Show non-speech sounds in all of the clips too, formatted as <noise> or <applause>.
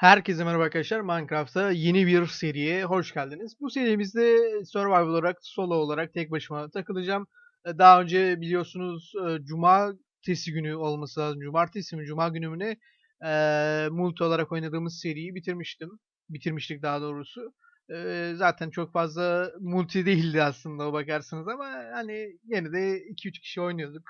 Herkese merhaba arkadaşlar. Minecraft'ta yeni bir seriye hoş geldiniz. Bu serimizde survival olarak, solo olarak tek başıma takılacağım. Ee, Daha önce biliyorsunuz e, cumartesi günü olması lazım. Cumartesi mi, cuma günü mü ne? e, multi olarak oynadığımız seriyi bitirmiştim. Bitirmiştik daha doğrusu. Ee, Zaten çok fazla multi değildi aslında o bakarsanız ama hani yine de 2-3 kişi oynuyorduk.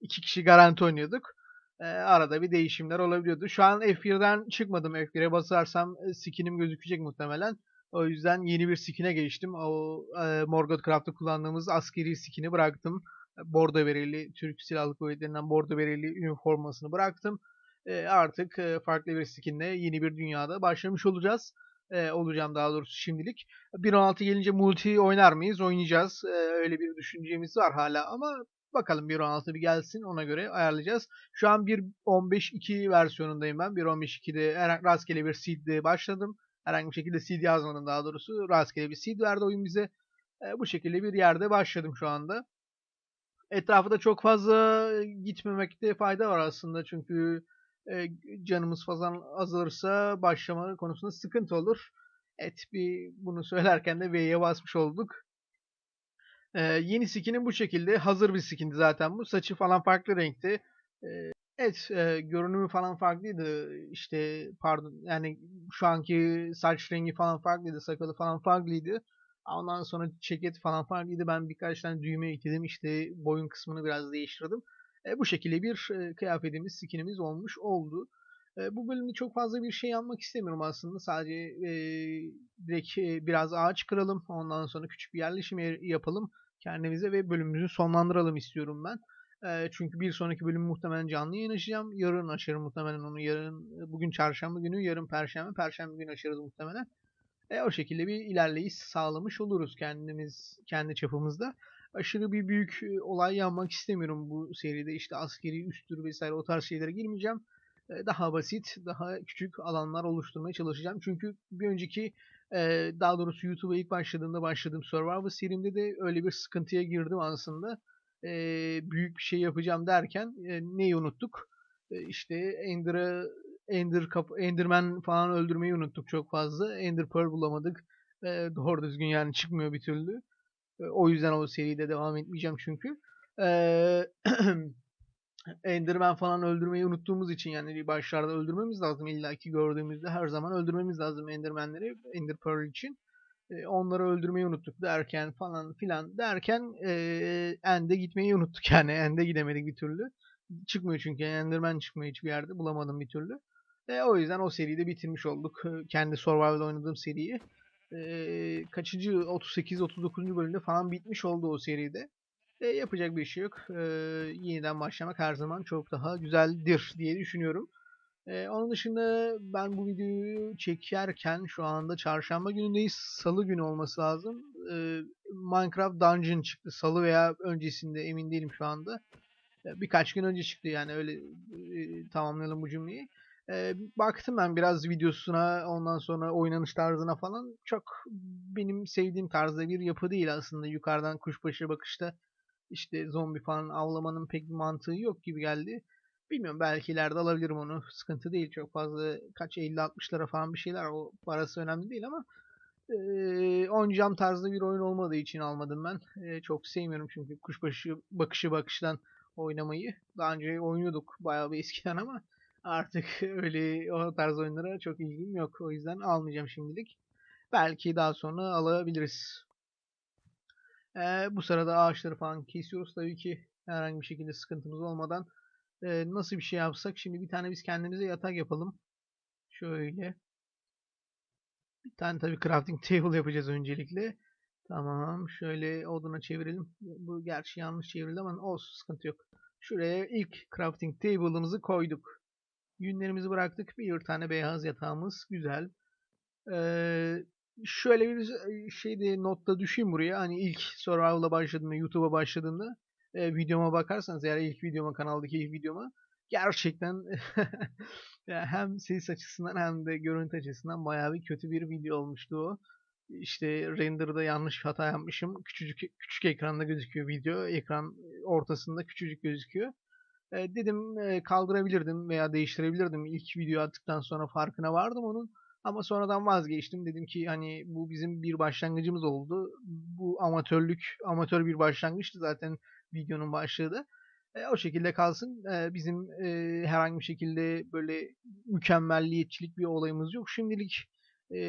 2 kişi garanti oynuyorduk. Ee, arada bir değişimler olabiliyordu. Şu an F1'den çıkmadım. F1'e basarsam e, skinim gözükecek muhtemelen. O yüzden yeni bir skine geçtim. O e, Morgoth Craft'ta kullandığımız askeri skini bıraktım. Bordo bereli, Türk Silahlı Kuvvetleri'nden bordo bereli üniformasını bıraktım. E, artık e, farklı bir skinle yeni bir dünyada başlamış olacağız. E, olacağım daha doğrusu şimdilik. 1.16 gelince multi oynar mıyız? Oynayacağız. E, öyle bir düşüncemiz var hala ama bakalım 1.16 bir gelsin ona göre ayarlayacağız. Şu an 1.15.2 versiyonundayım ben. 1.15.2'de her- rastgele bir seed'de başladım. Herhangi bir şekilde seed yazmadım daha doğrusu. Rastgele bir seed verdi oyun bize. E, bu şekilde bir yerde başladım şu anda. Etrafı da çok fazla gitmemekte fayda var aslında çünkü e, canımız falan azalırsa başlama konusunda sıkıntı olur. Evet bir bunu söylerken de V'ye basmış olduk. Ee, yeni skinim bu şekilde. Hazır bir skindi zaten bu. Saçı falan farklı renkti. Ee, evet e, görünümü falan farklıydı. İşte pardon yani şu anki saç rengi falan farklıydı. Sakalı falan farklıydı. Ondan sonra ceket falan farklıydı. Ben birkaç tane düğme ekledim. İşte boyun kısmını biraz değiştirdim. E, bu şekilde bir e, kıyafetimiz, skinimiz olmuş oldu. Bu bölümde çok fazla bir şey yapmak istemiyorum aslında. Sadece e, direkt e, biraz ağaç kıralım. Ondan sonra küçük bir yerleşim yapalım kendimize ve bölümümüzü sonlandıralım istiyorum ben. E, çünkü bir sonraki bölüm muhtemelen canlı yayın açacağım. Yarın açarım muhtemelen onu. Yarın bugün çarşamba günü, yarın perşembe, perşembe günü açarız muhtemelen. E, o şekilde bir ilerleyiş sağlamış oluruz kendimiz kendi çapımızda. Aşırı bir büyük olay yapmak istemiyorum bu seride. İşte askeri üstür vesaire o tarz şeylere girmeyeceğim. E, Daha basit, daha küçük alanlar oluşturmaya çalışacağım. Çünkü bir önceki e, daha doğrusu YouTube'a ilk başladığımda başladığım Survivor serimde de öyle bir sıkıntıya girdim aslında. E, büyük bir şey yapacağım derken neyi unuttuk? İşte Ender'ı Ender kap Enderman falan öldürmeyi unuttuk çok fazla. Ender Pearl bulamadık. E, doğru düzgün yani çıkmıyor bir türlü. E, o yüzden o seride devam etmeyeceğim çünkü. E, <clears throat> Enderman falan öldürmeyi unuttuğumuz için yani başlarda öldürmemiz lazım. İlla ki gördüğümüzde her zaman öldürmemiz lazım Enderman'leri Ender Pearl için. E, onları öldürmeyi unuttuk derken falan filan derken e, End'e gitmeyi unuttuk <laughs> yani. End'e gidemedik bir türlü. Çıkmıyor çünkü Enderman çıkmıyor hiçbir yerde bulamadım bir türlü. E, o yüzden o seriyi de bitirmiş olduk. E, Kendi Survival'da oynadığım seriyi. E, kaçıncı 38-39. bölümde falan bitmiş oldu o seride. E, yapacak bir şey yok. E, yeniden başlamak her zaman çok daha güzeldir diye düşünüyorum. E, onun dışında ben bu videoyu çekerken şu anda çarşamba günündeyiz. Salı günü olması lazım. E, Minecraft Dungeon çıktı. Salı veya öncesinde emin değilim şu anda. E, birkaç gün önce çıktı yani öyle e, tamamlayalım bu cümleyi. E, baktım ben biraz videosuna ondan sonra oynanış tarzına falan. Çok benim sevdiğim tarzda bir yapı değil aslında. Yukarıdan kuşbaşı bakışta işte zombi falan avlamanın pek bir mantığı yok gibi geldi. Bilmiyorum belki ileride alabilirim onu. Sıkıntı değil çok fazla. Kaç 50-60'lara falan bir şeyler. O parası önemli değil ama eee oynayacağım tarzda bir oyun olmadığı için almadım ben. Eee, çok sevmiyorum çünkü kuşbaşı bakışı bakıştan oynamayı. Daha önce oynuyorduk bayağı bir eskiden ama artık <laughs> öyle o tarz oyunlara çok ilgim yok. O yüzden almayacağım şimdilik. Belki daha sonra alabiliriz. Ee, bu sırada ağaçları falan kesiyoruz tabii ki herhangi bir şekilde sıkıntımız olmadan. Ee, nasıl bir şey yapsak? Şimdi bir tane biz kendimize yatak yapalım. Şöyle. Bir tane tabii crafting <laughs> table yapacağız öncelikle. Tamam. Şöyle oduna çevirelim. Bu gerçi yanlış çevrildi ama olsun sıkıntı yok. Şuraya ilk crafting table'ımızı koyduk. Yünlerimizi bıraktık. Bir tane beyaz yatağımız. Güzel. Ee, şöyle bir şey de notta düşeyim buraya. Hani ilk Survival'a başladığımda, YouTube'a başladığımda e, videoma bakarsanız eğer ilk videoma, kanaldaki ilk videoma gerçekten <laughs> hem ses açısından hem de görüntü açısından bayağı bir kötü bir video olmuştu o. İşte render'da yanlış hata yapmışım. Küçücük küçük ekranda gözüküyor video. Ekran ortasında küçücük gözüküyor. E, dedim e, kaldırabilirdim veya değiştirebilirdim. İlk video attıktan sonra farkına vardım onun. Ama sonradan vazgeçtim. Dedim ki hani bu bizim bir başlangıcımız oldu. Bu amatörlük, amatör bir başlangıçtı zaten videonun başlığı da. E, o şekilde kalsın. E, bizim e, herhangi bir şekilde böyle mükemmelliyetçilik bir olayımız yok. Şimdilik e,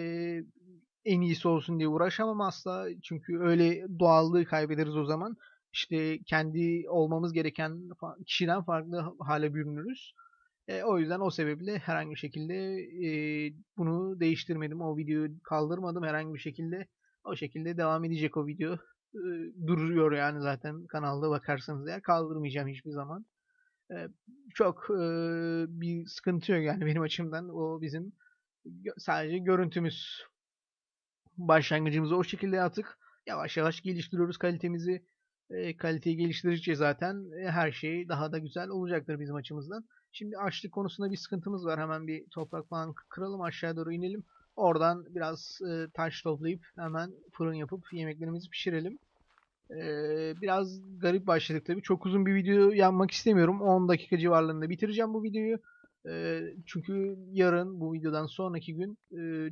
en iyisi olsun diye uğraşamam asla. Çünkü öyle doğallığı kaybederiz o zaman. İşte kendi olmamız gereken kişiden farklı hale bürünürüz. E, o yüzden o sebeple herhangi bir şekilde e, bunu değiştirmedim. O videoyu kaldırmadım herhangi bir şekilde. O şekilde devam edecek o video. E, duruyor yani zaten kanalda bakarsanız eğer kaldırmayacağım hiçbir zaman. E, çok e, bir sıkıntı yok yani benim açımdan. O bizim sadece görüntümüz. Başlangıcımızı o şekilde yaptık. Yavaş yavaş geliştiriyoruz kalitemizi. E, kaliteyi geliştirdikçe zaten e, her şey daha da güzel olacaktır bizim açımızdan. Şimdi açlık konusunda bir sıkıntımız var. Hemen bir toprak falan kıralım aşağı doğru inelim. Oradan biraz e, taş toplayıp hemen fırın yapıp yemeklerimizi pişirelim. Biraz garip başladık tabii. Çok uzun bir video yapmak istemiyorum. 10 dakika civarlarında bitireceğim bu videoyu. Çünkü yarın bu videodan sonraki gün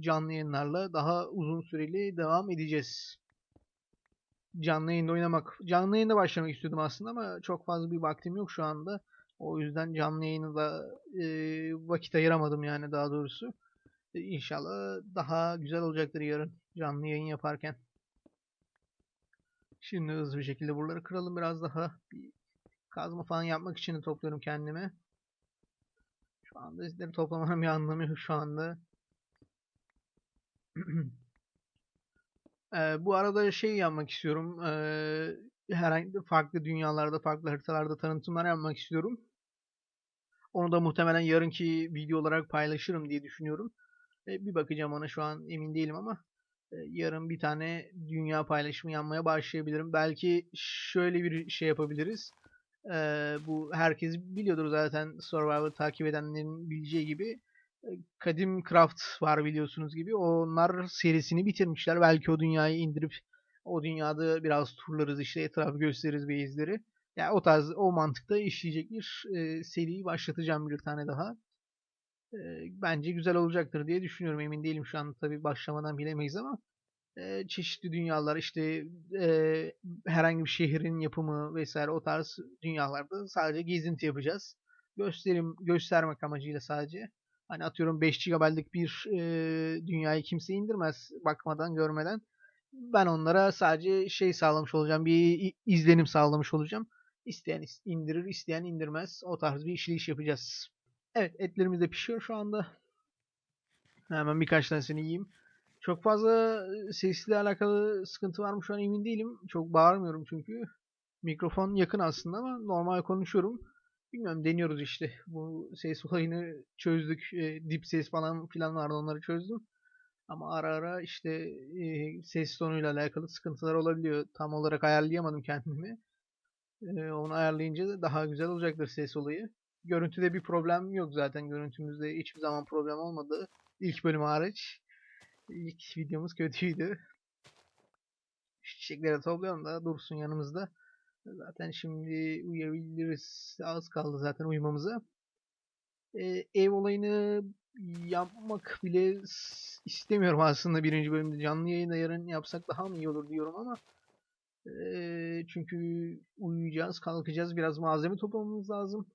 canlı yayınlarla daha uzun süreli devam edeceğiz canlı yayında oynamak. Canlı yayında başlamak istiyordum aslında ama çok fazla bir vaktim yok şu anda. O yüzden canlı yayını da e, vakit ayıramadım yani daha doğrusu. E, İnşallah daha güzel olacaktır yarın canlı yayın yaparken. Şimdi hızlı bir şekilde buraları kıralım biraz daha. Bir kazma falan yapmak için de topluyorum kendime. Şu anda izleri toplamanın bir anlamı yok şu anda. <clears throat> Ee, bu arada şey yapmak istiyorum. Ee, herhangi farklı dünyalarda, farklı haritalarda tanıtımlar yapmak istiyorum. Onu da muhtemelen yarınki video olarak paylaşırım diye düşünüyorum. Ee, bir bakacağım ona şu an emin değilim ama e, yarın bir tane dünya paylaşımı yapmaya başlayabilirim. Belki şöyle bir şey yapabiliriz. Ee, bu herkes biliyordur zaten Survivor takip edenlerin bileceği gibi. Kadim Craft var biliyorsunuz gibi. Onlar serisini bitirmişler. Belki o dünyayı indirip o dünyada biraz turlarız işte etrafı gösteririz ve izleri. Yani o tarz o mantıkta işleyecek bir e, seriyi başlatacağım bir tane daha. E, bence güzel olacaktır diye düşünüyorum. Emin değilim şu an tabii başlamadan bilemeyiz ama e, çeşitli dünyalar işte e, herhangi bir şehrin yapımı vesaire o tarz dünyalarda sadece gezinti yapacağız. Gösterim göstermek amacıyla sadece. Hani atıyorum 5 GB'lık bir e, dünyayı kimse indirmez bakmadan görmeden. Ben onlara sadece şey sağlamış olacağım. Bir izlenim sağlamış olacağım. İsteyen indirir, isteyen indirmez. O tarz bir işleyiş yapacağız. Evet etlerimiz de pişiyor şu anda. Hemen birkaç tanesini yiyeyim. Çok fazla sesle alakalı sıkıntı var mı şu an emin değilim. Çok bağırmıyorum çünkü. Mikrofon yakın aslında ama normal konuşuyorum. Bilmiyorum deniyoruz işte. Bu ses olayını çözdük. E, dip ses falan filan vardı onları çözdüm. Ama ara ara işte e, ses tonuyla alakalı sıkıntılar olabiliyor. Tam olarak ayarlayamadım kendimi. E, onu ayarlayınca da daha güzel olacaktır ses olayı. Görüntüde bir problem yok zaten. Görüntümüzde hiçbir zaman problem olmadı. İlk bölüm hariç. İlk videomuz kötüydü. Çiçekleri toplayalım da dursun yanımızda. Zaten şimdi uyuyabiliriz. Az kaldı zaten uyumamıza. Ee, ev olayını yapmak bile istemiyorum aslında birinci bölümde. Canlı yayında yarın yapsak daha mı iyi olur diyorum ama ee, çünkü uyuyacağız, kalkacağız. Biraz malzeme toplamamız lazım.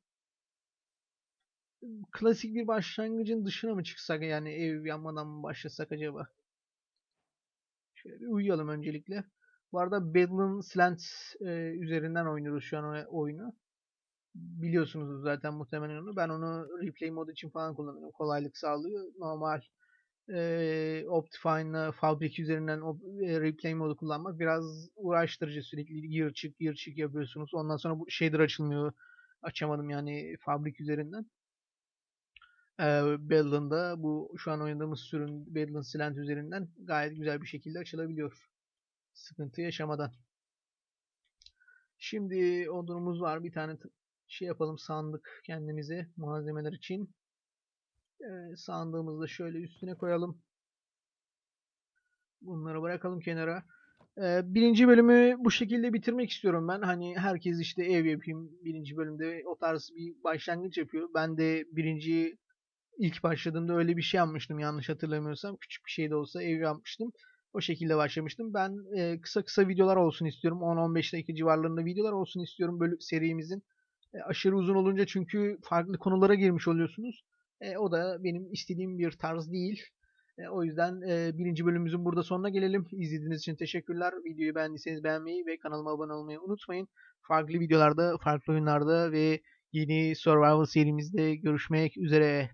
Klasik bir başlangıcın dışına mı çıksak yani ev yanmadan mı başlasak acaba? Şöyle bir uyuyalım öncelikle. Bu arada Badlands Slant e, üzerinden oynuyoruz şu an oyunu. Biliyorsunuz zaten muhtemelen onu. Ben onu replay modu için falan kullanıyorum. Kolaylık sağlıyor. Normal e, Optifine'la Fabric üzerinden e, replay modu kullanmak biraz uğraştırıcı. Sürekli gir çık gir çık yapıyorsunuz. Ondan sonra bu shader açılmıyor. Açamadım yani Fabric üzerinden. E, Badland'da bu şu an oynadığımız sürüm Badlands Slant üzerinden gayet güzel bir şekilde açılabiliyor sıkıntı yaşamadan. Şimdi odunumuz var. Bir tane şey yapalım sandık kendimize malzemeler için. Ee, sandığımızı da şöyle üstüne koyalım. Bunları bırakalım kenara. Ee, birinci bölümü bu şekilde bitirmek istiyorum ben. Hani herkes işte ev yapayım birinci bölümde o tarz bir başlangıç yapıyor. Ben de birinci ilk başladığımda öyle bir şey yapmıştım yanlış hatırlamıyorsam. Küçük bir şey de olsa ev yapmıştım. O şekilde başlamıştım. Ben e, kısa kısa videolar olsun istiyorum. 10-15 dakika civarlarında videolar olsun istiyorum bölüm serimizin. E, aşırı uzun olunca çünkü farklı konulara girmiş oluyorsunuz. E, o da benim istediğim bir tarz değil. E, o yüzden e, birinci bölümümüzün burada sonuna gelelim. İzlediğiniz için teşekkürler. Videoyu beğendiyseniz beğenmeyi ve kanalıma abone olmayı unutmayın. Farklı videolarda, farklı oyunlarda ve yeni Survival serimizde görüşmek üzere.